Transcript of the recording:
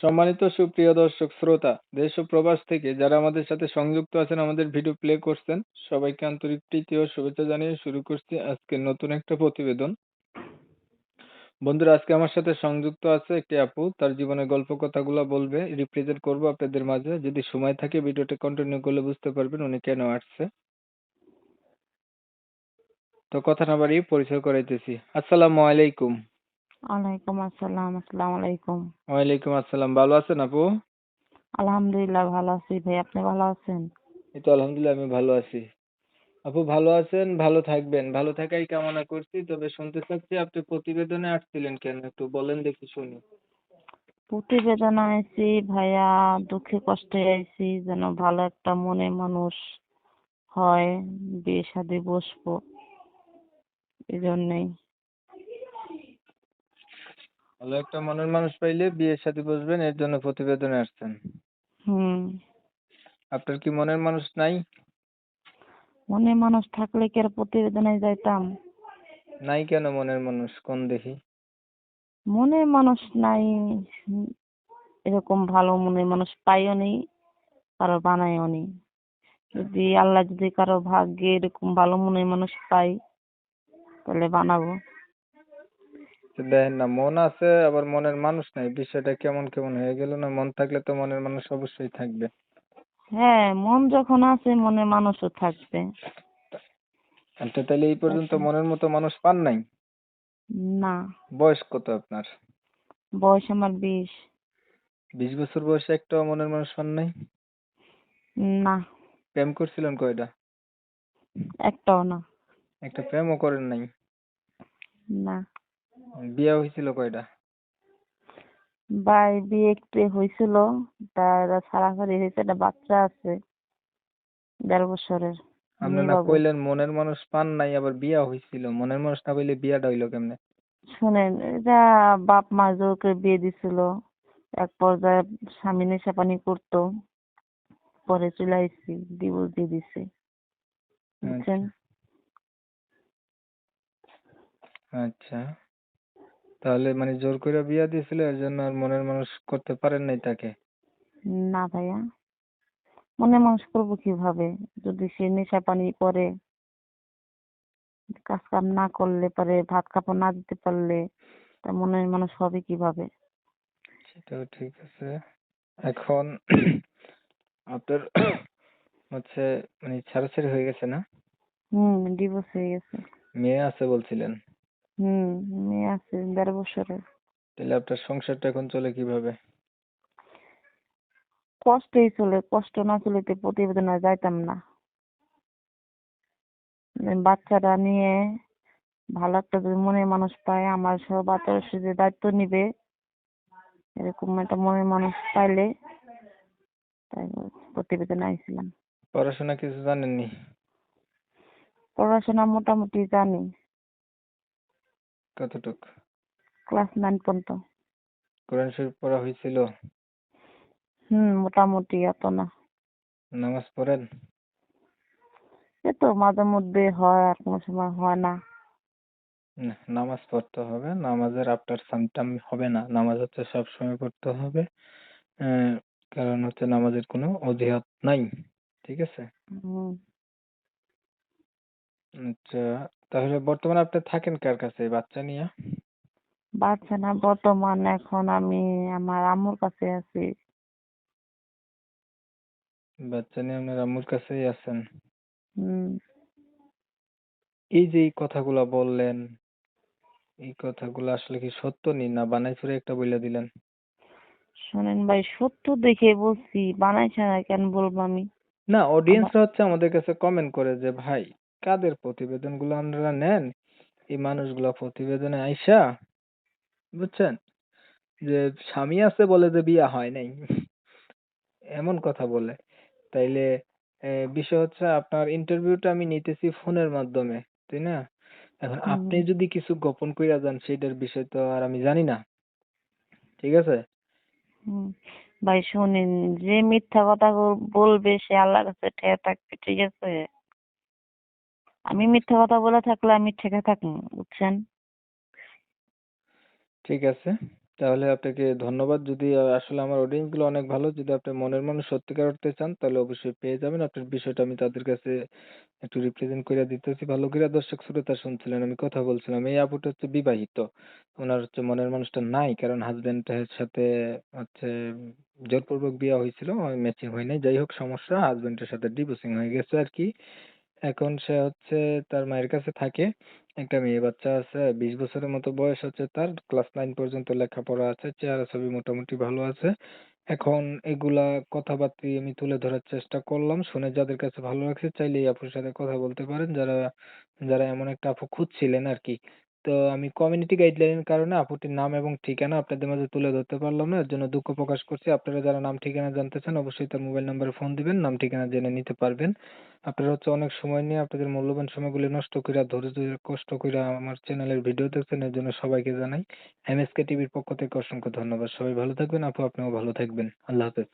সম্মানিত সুপ্রিয় দর্শক, শ্রোতা, দেশ ও প্রবাস থেকে যারা আমাদের সাথে সংযুক্ত আছেন, আমাদের ভিডিও প্লে করছেন, সবাইকে আন্তরিক প্রীতি ও শুভেচ্ছা জানিয়ে শুরু করছি আজকে নতুন একটা প্রতিবেদন। বন্ধুরা, আজকে আমার সাথে সংযুক্ত আছে একটি আপু, তার জীবনের গল্প কথাগুলো বলবে রিপ্রেজেন্ট করব আপনাদের মাঝে। যদি সময় থাকে, ভিডিওটা কন্টিনিউ করলে বুঝতে পারবেন উনি কেন আসছে। তো কথা না বাড়িয়ে পরিচয় করাইতেছি। আসসালামু আলাইকুম। ওয়ালাইকুম আসসালাম আসসালামু আলাইকুম। ওয়ালাইকুম আসসালাম ভালো আছেন আপু? আলহামদুলিল্লাহ ভালো আছি ভাই আপনি ভালো আছেন? এই তো আলহামদুলিল্লাহ আমি ভালো আছি। আপু ভালো আছেন ভালো থাকবেন। ভালো থাকাই কামনা করছি তবে শুনতে চাচ্ছি আপনি প্রতিবেদনে আসছিলেন কেন? একটু বলেন দেখি শুনি। প্রতিবেদন আইছি ভাইয়া দুঃখে কষ্টে আইছি যেন ভালো একটা মনে মানুষ হয় বিয়ে শাদী বসবো। এই জন্যই। ভালো একটা মনের মানুষ পাইলে বিয়ের সাথে বসবেন এর জন্য প্রতিবেদনে আসছেন। হুম। আপনার কি মনের মানুষ নাই? মনে মানুষ থাকলে কি আর প্রতিবেদনে যাইতাম? নাই কেন মনের মানুষ? কোন দেখি? মনে মানুষ নাই এরকম ভালো মনে মানুষ পাইও নি কারও বানাইও নি যদি আল্লাহ যদি কারও ভাগ্যে এরকম ভালো মনে মানুষ পাই তাহলে বানাবো। দেখেন না মন আছে আবার মনের মানুষ নাই। বিষয়টা কেমন কেমন হয়ে গেল না মন থাকলে তো মনের মানুষ অবশ্যই থাকবে। হ্যাঁ মন যখন আছে মনে মানুষও থাকবে। আচ্ছা তাহলে এই পর্যন্ত আচ্ছা। মনের মতো মানুষ পান নাই? না। বয়স কত আপনার? বয়স আমার বিশ। বিশ বছর বয়সে একটাও মনের মানুষ পান নাই? না। প্রেম করছিলেন কয়টা? একটাও না। একটা প্রেমও করেন নাই? না। বিয়ে হয়েছিল কয়টা? ভাই বিয়ে একটু হয়েছিল তার ছাড়াছাড়ি হয়েছে একটা বাচ্চা আছে দেড় বছরের। আপনি না কইলেন মনের মানুষ পান নাই আবার বিয়া হয়েছিল মনের মানুষ না পাইলে বিয়াটা হইল কেমনে? শুনেন এটা বাপ মা জোর করে বিয়ে দিছিল। এক পর্যায়ে স্বামী নেশা পানি করতো। পরে চলে আইছি ডিভোর্স দিয়ে দিছে। বুঝছেন? আচ্ছা। তাহলে মানে জোর করে বিয়া দিয়েছিল এর জন্য আর মনের মানুষ করতে পারেন নাই তাকে? না ভাইয়া। মনে মানুষ করব কীভাবে? যদি সে নেশা পানি করে কাজ কাম না করলে পারে ভাত কাপড় না দিতে পারলে তা মনের মানুষ হবে কীভাবে? সেটাও ঠিক আছে। এখন আপনার হচ্ছে মানে ছাড়াছাড়ি হয়ে গেছে না? হুম ডিভোর্স হয়ে গেছে। মেয়ে আছে বলছিলেন। হুম মেয়ে আছে দেড় বছরের তাহলে আপনার সংসারটা এখন চলে কীভাবে? কষ্টেই চলে কষ্ট না চলে তো প্রতিবেদনে যাইতাম না। উম, বাচ্চাটা নিয়ে ভালো একটা যদি মনের মানুষ পায় আমার সব বাচ্চার যে দায়িত্ব নিবে এরকম একটা মনের মানুষ পাইলে তাই প্রতিবেদনে আইছিলাম। পড়াশোনা কিছু জানেননি? পড়াশোনা মোটামুটি জানি। কতটুক? ক্লাস নাইন পর্যন্ত। কোরআন শরীফ পড়া হয়েছিল? হুম মোটামুটি এত না। নামাজ পড়েন? এ তো মাঝে মধ্যে হয় আর কোনো সময় হয় না। নামাজ পড়তে হবে। নামাজের আপনার সামটাম হবে না। নামাজ হচ্ছে সব সময় পড়তে হবে। কারণ হচ্ছে নামাজের কোনো অজুহাত নাই। ঠিক আছে? আচ্ছা তাহলে বর্তমানে আপনি থাকেন কার কাছে বাচ্চা নিয়ে? বাচ্চা না বর্তমান এখন আমি আমার আম্মুর কাছে আছি। বাচ্চা নিয়ে আপনার আম্মুর কাছেই আছেন? হুম। এই যে এই কথাগুলা বললেন এই কথাগুলো আসলে কি সত্য নি না বানাই ফিরে একটা বইলা দিলেন? শোনেন ভাই সত্য দেখে বলছি বানাইছে না কেন বলব আমি? না অডিয়েন্সরা হচ্ছে আমাদের কাছে কমেন্ট করে যে ভাই কাদের প্রতিবেদনগুলো আপনারা নেন? এই মানুষগুলা প্রতিবেদনে আইসা বুঝছেন? যে স্বামী আছে বলে যে বিয়া হয় নাই এমন কথা বলে। তাইলে বিষয় হচ্ছে আপনার ইন্টারভিউটা আমি নিতেছি ফোনের মাধ্যমে তাই না? এখন আপনি যদি কিছু গোপন কইরা যান সেটার বিষয় তো আর আমি জানি না। ঠিক আছে? ভাই শুনেন যে মিথ্যা কথা বলবে সে আল্লাহর কাছে ঠেকে থাকবে ঠিক আছে? আমি মিথ্যা কথা বলে থাকলে আমি ঠেকে থাকব বুঝছেন ঠিক আছে তাহলে আপনাকে ধন্যবাদ। যদি আসলে আমার অডিয়েন্সগুলো অনেক ভালো। যদি আপনি মনের মানুষ সত্যিকার অর্থে চান তাহলে অবশ্যই পেয়ে যাবেন। আপনার বিষয়টা আমি তাদের কাছে একটু রিপ্রেজেন্ট কইরা দিতেছি। ভালো কইরা দর্শক শ্রোতা শুনছিলেন, আমি কথা বলছিলাম। এই আপুটা হচ্ছে বিবাহিত। ওনার হচ্ছে মনের মানুষটা নাই। কারণ হাসব্যান্ড এর সাথে হচ্ছে জোরপূর্বক বিয়া হয়েছিল ম্যাচিং হয় নাই। যাই হোক সমস্যা হাসব্যান্ডের সাথে ডিভোর্সিং হয়ে গেছে আরকি। এখন সে হচ্ছে তার মায়ের কাছে থাকে। একটা মেয়ে বাচ্চা আছে। ২০ বছরের মতো বয়স হচ্ছে তার। ক্লাস নাইন পর্যন্ত লেখাপড়া আছে। চেহারা ছবি মোটামুটি ভালো আছে। এখন এগুলা কথাবার্তি আমি তুলে ধরার চেষ্টা করলাম। শুনে যাদের কাছে ভালো লাগছে চাইলে এই আপুর সাথে কথা বলতে পারেন। যারা, যারা এমন একটা আপু খুঁজছিলেন আরকি। তো আমি কমিউনিটি গাইডলাইনের কারণে আপুটির নাম এবং ঠিকানা আপনাদের মাঝে তুলে ধরতে পারলাম না। এর জন্য দুঃখ প্রকাশ করছি। আপনারা যারা নাম, ঠিকানা জানতে চান, অবশ্যই তার মোবাইল নাম্বারে ফোন দিবেন। নাম, ঠিকানা জেনে নিতে পারবেন। আপনারা হচ্ছে অনেক সময় নিয়ে আপনাদের মূল্যবান সময়গুলি নষ্ট কইরা, ধৈর্য ধরে কষ্ট কইরা আমার চ্যানেলের ভিডিও দেখছেন, এর জন্য সবাইকে জানাই এমএসকে টিভির পক্ষ থেকে অসংখ্য ধন্যবাদ। সবাই ভালো থাকবেন। আপু, আপনিও ভালো থাকবেন। আল্লাহ হাফেজ।